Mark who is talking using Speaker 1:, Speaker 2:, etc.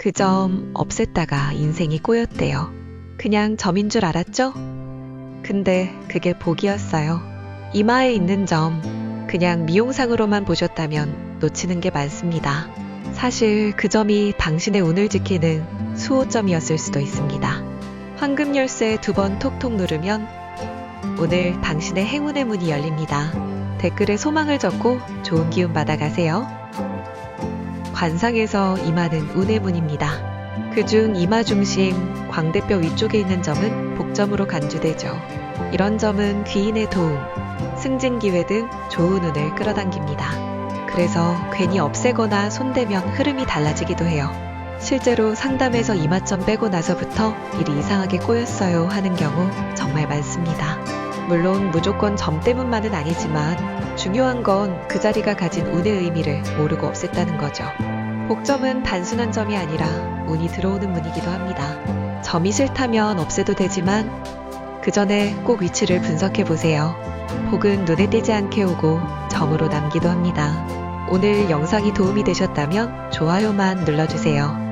Speaker 1: 그 점 없앴다가 인생이 꼬였대요. 그냥 점인 줄 알았죠? 근데 그게 복이었어요. 이마에 있는 점, 그냥 미용상으로만 보셨다면 놓치는 게 많습니다. 사실 그 점이 당신의 운을 지키는 수호점이었을 수도 있습니다. 황금 열쇠 두 번 톡톡 누르면 오늘 당신의 행운의 문이 열립니다. 댓글에 소망을 적고 좋은 기운 받아가세요. 관상에서 이마는 운의 문입니다. 그중 이마 중심 광대뼈 위쪽에 있는 점은 복점으로 간주되죠. 이런 점은 귀인의 도움, 승진 기회 등 좋은 운을 끌어당깁니다. 그래서 괜히 없애거나 손대면 흐름이 달라지기도 해요. 실제로 상담에서 이마점 빼고 나서부터 일이 이상하게 꼬였어요 하는 경우 정말 많습니다. 물론 무조건 점 때문만은 아니지만 중요한 건 그 자리가 가진 운의 의미를 모르고 없앴다는 거죠. 복점은 단순한 점이 아니라 운이 들어오는 문이기도 합니다. 점이 싫다면 없애도 되지만 그 전에 꼭 위치를 분석해 보세요. 복은 눈에 띄지 않게 오고 점으로 남기도 합니다. 오늘 영상이 도움이 되셨다면 좋아요만 눌러주세요.